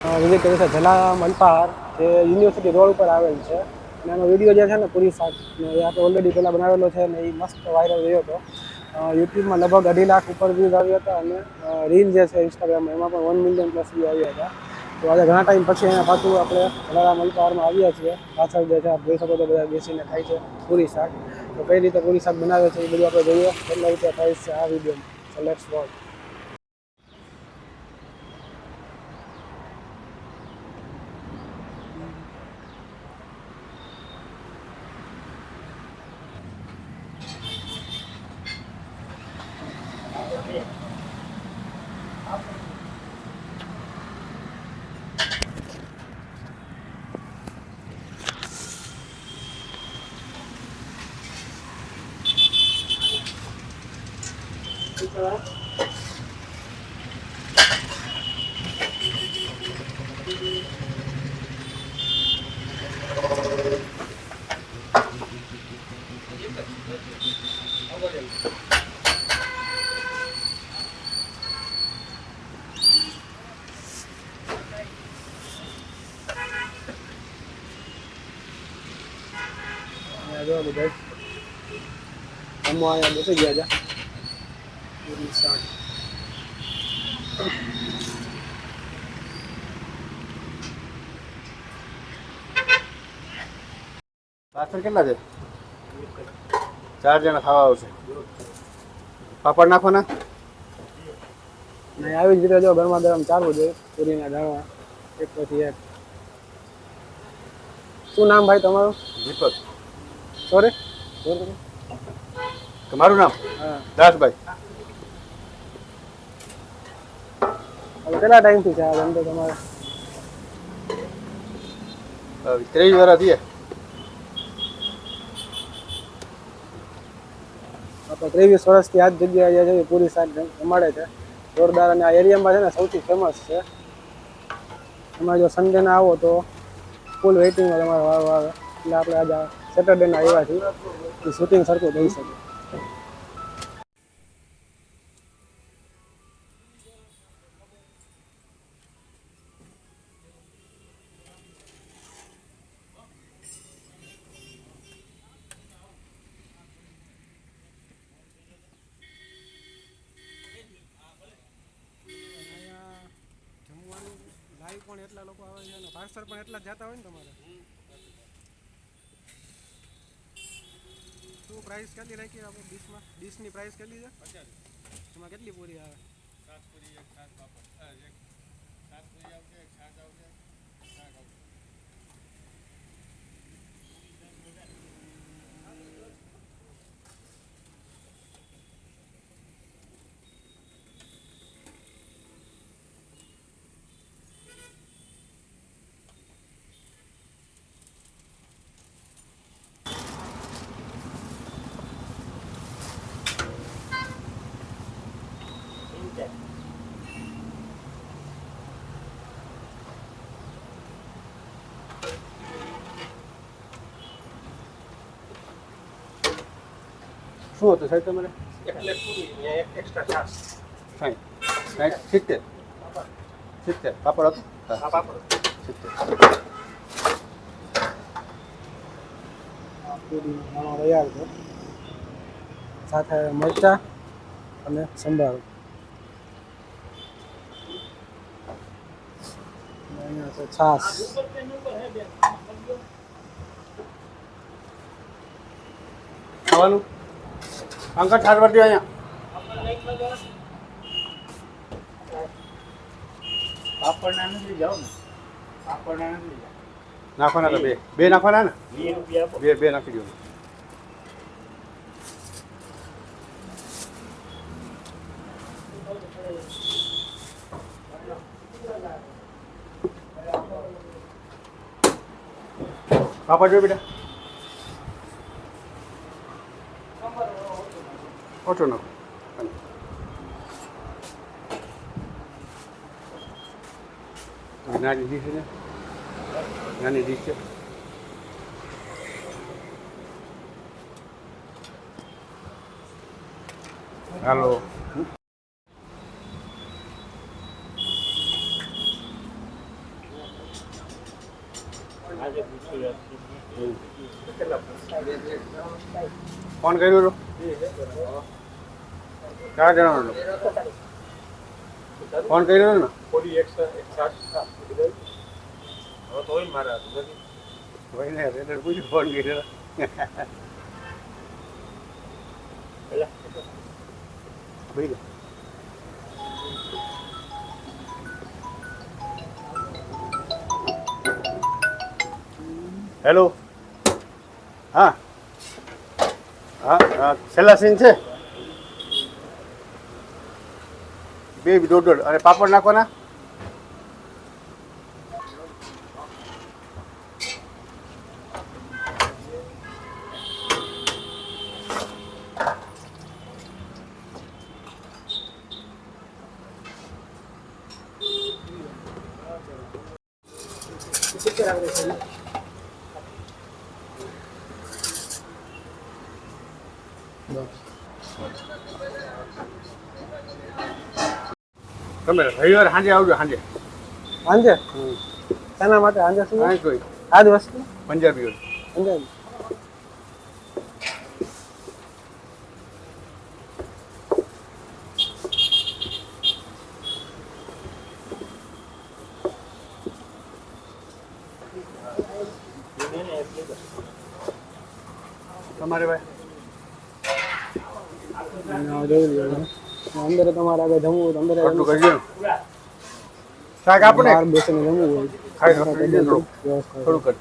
Visit કરી છે જલા મનપાર જે યુનિવર્સિટી રોડ ઉપર આવેલ છે. અને એનો વીડિયો જે છે ને પૂરી એ આપણે ઓલરેડી પહેલાં બનાવેલો છે ને એ મસ્ત વાયરલ રહ્યો હતો. યુટ્યુબમાં લગભગ અઢી લાખ ઉપર વ્યૂઝ આવ્યા હતા અને રીલ જે છે ઇન્સ્ટાગ્રામમાં એમાં પણ વન મિલિયન પ્લસ વ્યૂ આવ્યા હતા. તો આજે ઘણા ટાઈમ પછી અહીંયા પાછું આપણે જલારામ અલ્પાહારમાં આવ્યા છીએ. પાછળ જે છે, આપ જોઈ શકો તો બધા બેસીને ખાય છે પૂરી શાક. તો કઈ રીતે પૂરી શાક બનાવે છે એ બધું આપણે જોઈએ. કેટલા રૂપિયા પ્રાઇસ છે આ વિડીયોમાં લેટ્સ વોચ અહીંયા જો બધા અમો અહીંયા બેસી ગયા પાછળ કેટલા છે? ચાર જણા ખાવા આવશે. પાપડ નાખવાના? નહીં આવી જ રીતે જો ગરમા ગરમ ચાલવું જોઈએ પૂરીના દાણા એક પછી એક. શું નામ ભાઈ તમારું? દીપક. સોરી તમારું નામ? દાસભાઈ. કેટલા ટાઈમથી છે આ ધંધો તમારે? ત્રેવીસ વર્ષ થયા. ત્રેવીસ વર્ષથી આ જ જગ્યાએ જે પૂરી શાક જમાડે છે. જોરદાર અને આ એરિયામાં છે ને સૌથી ફેમસ છે. એમાં જો સન્ડેના આવો તો ફૂલ વેઇટિંગમાં તમારે વારો આવે એટલે આપણે આજે સેટરડેના આવ્યાથી શૂટિંગ સરખું થઈ શકે. પણ એટલા લોકો આવે છે અને પાર્સલ પણ એટલા જતા હોય ને તમારે શું પ્રાઇસ કેટલી રાખી આપણે ડીશમાં. ડીશની પ્રાઇસ કેટલી છે એમાં કેટલી પૂરી આવે. શું હતું સાહેબ તમારે? સાઠ સાઠ સિત્તેર સિત્તેર પાપડ હતું? હા. સિત્તેર તૈયાર છે. સાથે મરચા અને સંભાર. અને અહીંયા છે છાશ. ખાવાનું? અંકલ ચાર વર્તી અહીંયા. નાખવાના બે. બે નાખવાના ને? બે બે નાખી દો. પાપડ જો બેટા. ઓછો નાખો નાની ડીશ છે ને નાની ડીશ છે હાલો આજે પૂછ્યું ફોન કર્યો હતો ક્યાં જણાનો ફોન કર્યો ને? થોડી એક તો મારા ભાઈ ને રેડર પૂછ્યું ફોન કર્યો. ભાઈ હેલો હા. હા હા. છેલ્લા સીન છે? બે દોઢ દોઢ. અને પાપડ નાખવાના? તમે રવિવાર સાંજે આવજો સાંજે. સાંજે? શાના માટે સાંજે શું? કાંઈ કોઈ. આજ વસ્તુ? પંજાબી પંજાબી. તમારે ભાઈ? અંદર તમારે આગળ જમવું હોય તો અંદર આટલું કરજો ને શાક આપણે બહાર બેસીને જમવું હોય ખાઈ તો ખાઈ દેજો થોડું. વ્યવસ્થા થોડું કર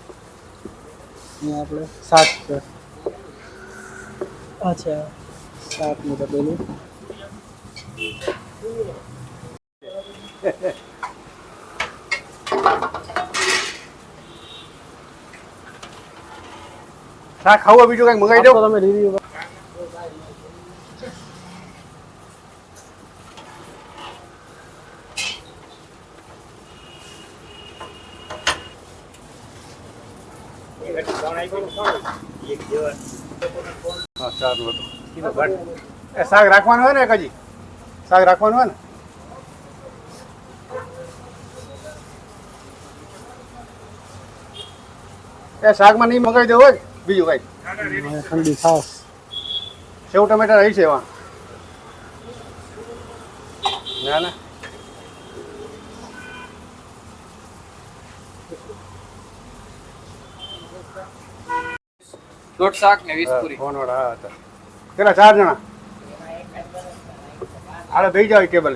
અહીંયા આપણે શાક છે અચ્છા શાકનું તપેલું શાક ખાવું હોય બીજું કંઈક મંગાવી તો દઉં તમે રિવ્યુ એ શાક રાખવાનું હોય ને એક શાક રાખવાનું હોય ને? એ શાકમાં નહીં મગાવી દેવું હોય બીજું કઈ? ઠંડી છાશ સેવ ટમેટા રહી છે એમાં. ના ના. દોઢ શાક ને વીસ પૂરી. હતા. કેટલા ચાર જણા? આડે થઈ જાવ ટેબલ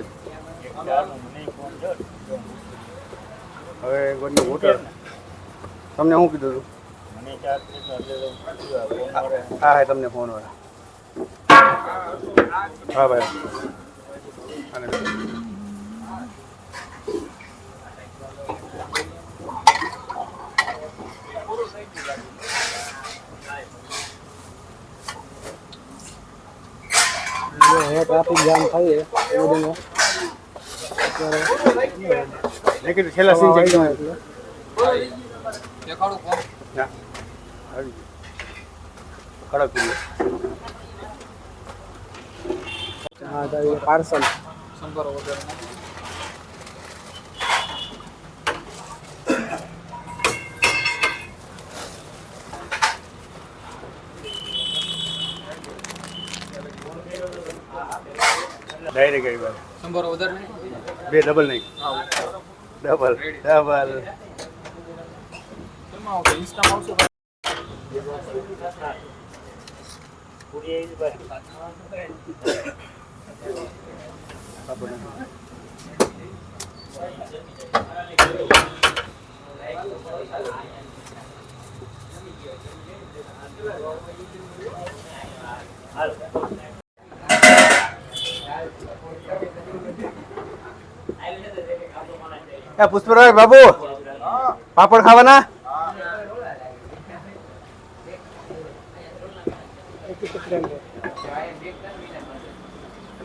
હવે godનું હોટલ તમને શું કીધું હતું હા હા તમને ફોન વાળા હા ભાઈ. અને જો હવે ટ્રાફિક જામ થાય છે એ બધું મેં કીધું છેલ્લા સીન છે એટલે દેખાડું કોણ ના આવી ગયું. કડક પૂરી હા તો પાર્સલ સંભારો વગર ડાયરેક્ટ આવી વાત સંભારો વધારે નહીં બે ડબલ નહીં હા ડબલ ડબલ કેમાં આવશે ઇન્સ્ટામાં આવશે પૂરી આવી પાછી એ પુષ્પરાજ બાબુ પાપડ ખાવાના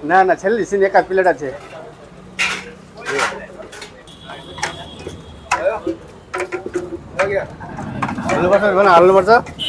ના ના છેલ્લી સીન એકાદ પ્લેટ જ છે આલુ મરચા બના